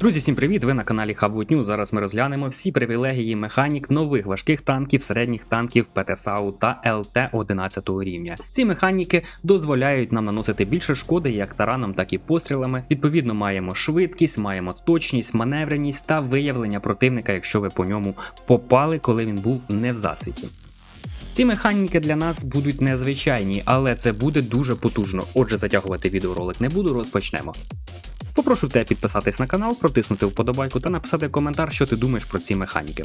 Друзі, всім привіт! Ви на каналі Хабут News. Зараз ми розглянемо всі привілегії механік нових важких танків, середніх танків ПТСАУ та ЛТ 11 рівня. Ці механіки дозволяють нам наносити більше шкоди як тараном, так і пострілами. Відповідно, маємо швидкість, маємо точність, маневреність та виявлення противника, якщо ви по ньому попали, коли він був не в засвіті. Ці механіки для нас будуть незвичайні, але це буде дуже потужно. Отже, затягувати відеоролик не буду, розпочнемо. Попрошу тебе підписатись на канал, протиснути вподобайку та написати коментар, що ти думаєш про ці механіки.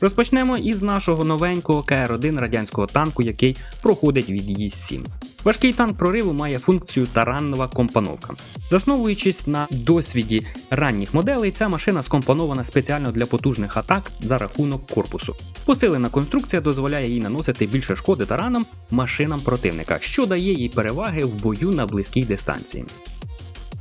Розпочнемо із нашого новенького КР-1 радянського танку, який проходить від ЄС-7. Важкий танк прориву має функцію тараннова компоновка. Засновуючись на досвіді ранніх моделей, ця машина скомпонована спеціально для потужних атак за рахунок корпусу. Посилена конструкція дозволяє їй наносити більше шкоди тараном машинам противника, що дає їй переваги в бою на близькій дистанції.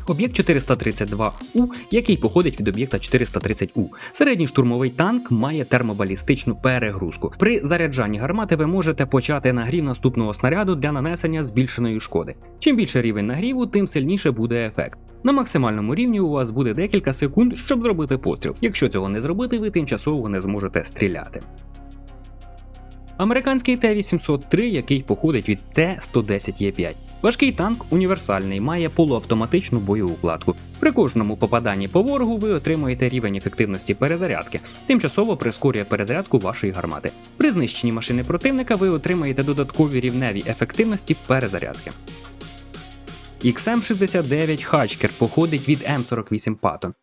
Об'єкт 432У, який походить від об'єкта 430У. Середній штурмовий танк має термобалістичну перегрузку. При заряджанні гармати ви можете почати нагрів наступного снаряду для нанесення збільшеної шкоди. Чим більше рівень нагріву, тим сильніше буде ефект. На максимальному рівні у вас буде декілька секунд, щоб зробити постріл. Якщо цього не зробити, ви тимчасово не зможете стріляти. Американський Т-803, який походить від Т-110Е5. Важкий танк універсальний, має полуавтоматичну бойову кладку. При кожному попаданні по ворогу ви отримуєте рівень ефективності перезарядки, тимчасово прискорює перезарядку вашої гармати. При знищенні машини противника ви отримаєте додаткові рівневі ефективності перезарядки. XM69 Хачкер походить від М48 Patton.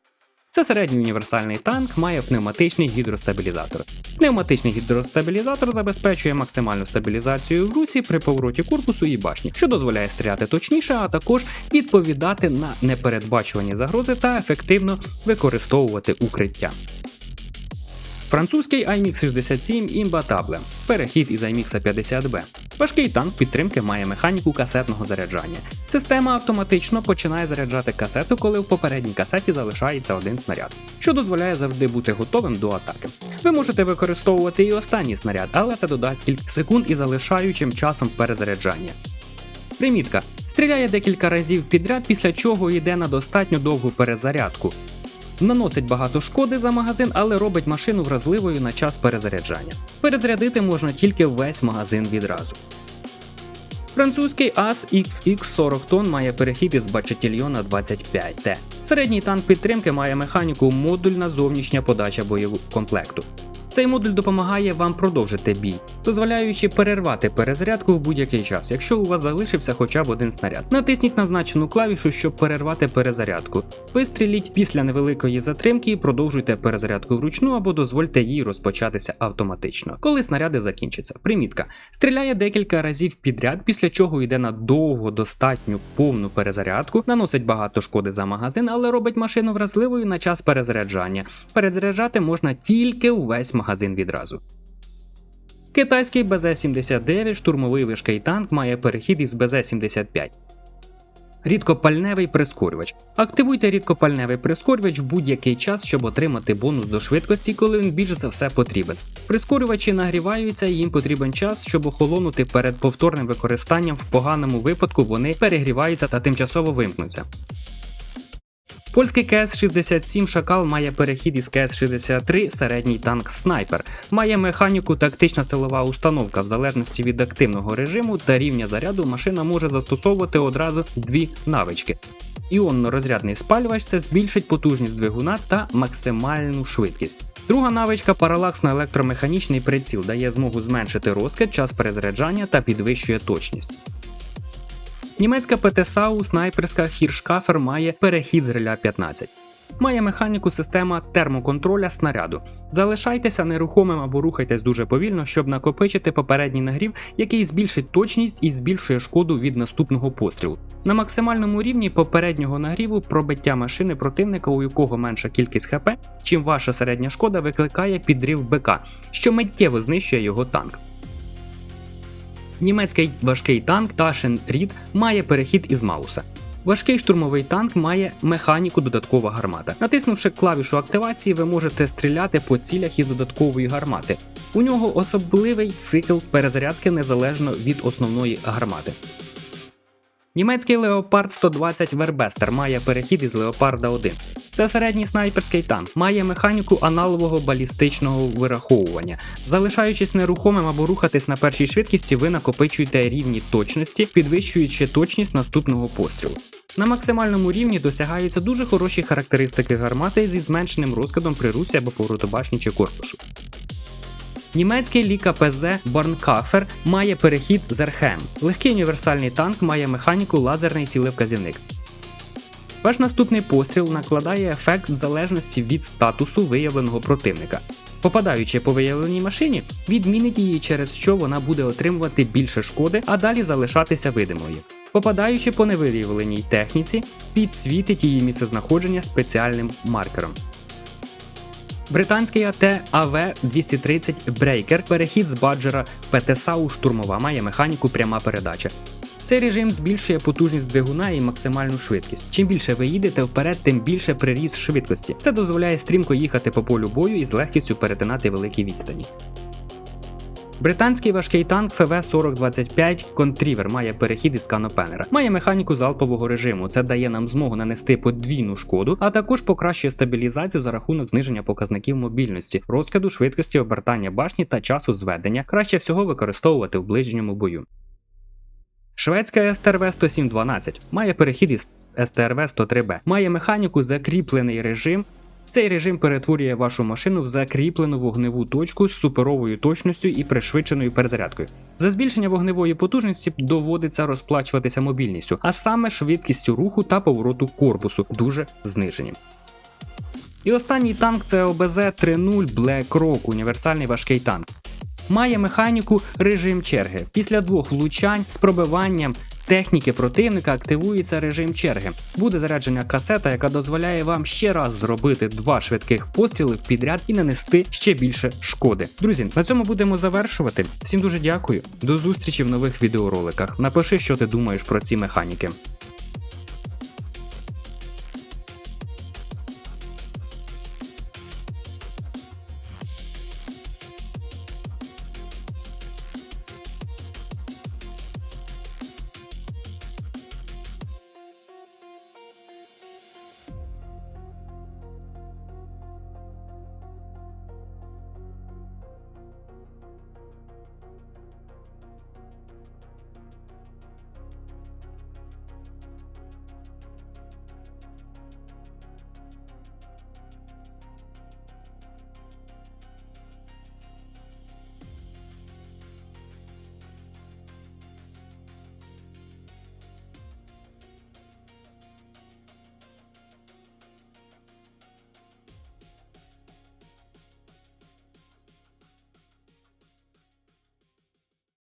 Це середній універсальний танк, має пневматичний гідростабілізатор. Пневматичний гідростабілізатор забезпечує максимальну стабілізацію в русі при повороті корпусу і башні, що дозволяє стріляти точніше, а також відповідати на непередбачувані загрози та ефективно використовувати укриття. Французький IMX 67 Imbattable. Перехід із IMX 50B. Важкий танк підтримки має механіку касетного заряджання. Система автоматично починає заряджати касету, коли в попередній касеті залишається один снаряд, що дозволяє завжди бути готовим до атаки. Ви можете використовувати і останній снаряд, але це додасть кілька секунд і залишаючим часом перезаряджання. Примітка. Стріляє декілька разів підряд, після чого йде на достатньо довгу перезарядку. Наносить багато шкоди за магазин, але робить машину вразливою на час перезаряджання. Перезарядити можна тільки весь магазин відразу. Французький AS XX 40 тонн має перехід із бачительйона 25Т. Середній танк підтримки має механіку модульна зовнішня подача боєкомплекту. Цей модуль допомагає вам продовжити бій, дозволяючи перервати перезарядку в будь-який час, якщо у вас залишився хоча б один снаряд. Натисніть назначену клавішу, щоб перервати перезарядку. Вистріліть після невеликої затримки і продовжуйте перезарядку вручну або дозвольте їй розпочатися автоматично, коли снаряди закінчаться. Примітка стріляє декілька разів підряд, після чого йде на довго достатню повну перезарядку, наносить багато шкоди за магазин, але робить машину вразливою на час перезаряджання. Перезаряджати можна тільки увесь магазин відразу. Китайський БЗ-79 штурмовий важкий танк має перехід із БЗ-75. Рідкопальневий прискорювач. Активуйте рідкопальневий прискорювач в будь-який час, щоб отримати бонус до швидкості, коли він більш за все потрібен. Прискорювачі нагріваються, і їм потрібен час, щоб охолонути перед повторним використанням. В поганому випадку вони перегріваються та тимчасово вимкнуться. Польський КС-67 Шакал має перехід із КС-63 середній танк снайпер, має механіку тактична силова установка. В залежності від активного режиму та рівня заряду машина може застосовувати одразу дві навички. Іонно-розрядний спалювач це збільшить потужність двигуна та максимальну швидкість. Друга навичка паралаксно-електромеханічний приціл дає змогу зменшити розкид, час перезаряджання та підвищує точність. Німецька ПТСАУ снайперська Хіршкафер має перехід з реля 15. Має механіку система термоконтроля снаряду. Залишайтеся нерухомим або рухайтесь дуже повільно, щоб накопичити попередній нагрів, який збільшить точність і збільшує шкоду від наступного пострілу. На максимальному рівні попереднього нагріву пробиття машини противника, у якого менша кількість ХП, чим ваша середня шкода викликає підрив БК, що миттєво знищує його танк. Німецький важкий танк Taschen Рід має перехід із Мауса. Важкий штурмовий танк має механіку додаткова гармата. Натиснувши клавішу активації, ви можете стріляти по цілях із додаткової гармати. У нього особливий цикл перезарядки незалежно від основної гармати. Німецький Leopard 120 Вербестер має перехід із Leopard 1. Це середній снайперський танк, має механіку аналогового балістичного вираховування. Залишаючись нерухомим або рухатись на першій швидкості, ви накопичуєте рівні точності, підвищуючи точність наступного пострілу. На максимальному рівні досягаються дуже хороші характеристики гармати зі зменшеним розкладом при русі або поворотубашні чи корпусу. Німецький Ліка ПЗ Борнкафер має перехід з РХМ. Легкий універсальний танк має механіку лазерний цілевказівник. Ваш наступний постріл накладає ефект в залежності від статусу виявленого противника. Попадаючи по виявленій машині, відмінить її, через що вона буде отримувати більше шкоди, а далі залишатися видимою. Попадаючи по невиявленій техніці, підсвітить її місцезнаходження спеціальним маркером. Британський АТ АВ-230 Breaker перехід з баджера ПТСА у штурмова має механіку пряма передача. Цей режим збільшує потужність двигуна і максимальну швидкість. Чим більше ви їдете вперед, тим більше приріст швидкості. Це дозволяє стрімко їхати по полю бою і з легкістю перетинати великі відстані. Британський важкий танк ФВ-4025 Контрівер має перехід із канопенера. Має механіку залпового режиму. Це дає нам змогу нанести подвійну шкоду, а також покращує стабілізацію за рахунок зниження показників мобільності, розкиду швидкості обертання башні та часу зведення. Краще всього використовувати в ближньому бою. Шведська STRV 10712 має перехід із STRV 103B. Має механіку закріплений режим. Цей режим перетворює вашу машину в закріплену вогневу точку з суперовою точністю і пришвидшеною перезарядкою. За збільшення вогневої потужності доводиться розплачуватися мобільністю, а саме швидкістю руху та повороту корпусу, дуже знижені. І останній танк це ОБЗ 3.0 Black Rock, універсальний важкий танк. Має механіку режим черги. Після двох влучань з пробиванням техніки противника активується режим черги. Буде заряджена касета, яка дозволяє вам ще раз зробити два швидких постріли в підряд і нанести ще більше шкоди. Друзі, на цьому будемо завершувати. Всім дуже дякую. До зустрічі в нових відеороликах. Напиши, що ти думаєш про ці механіки.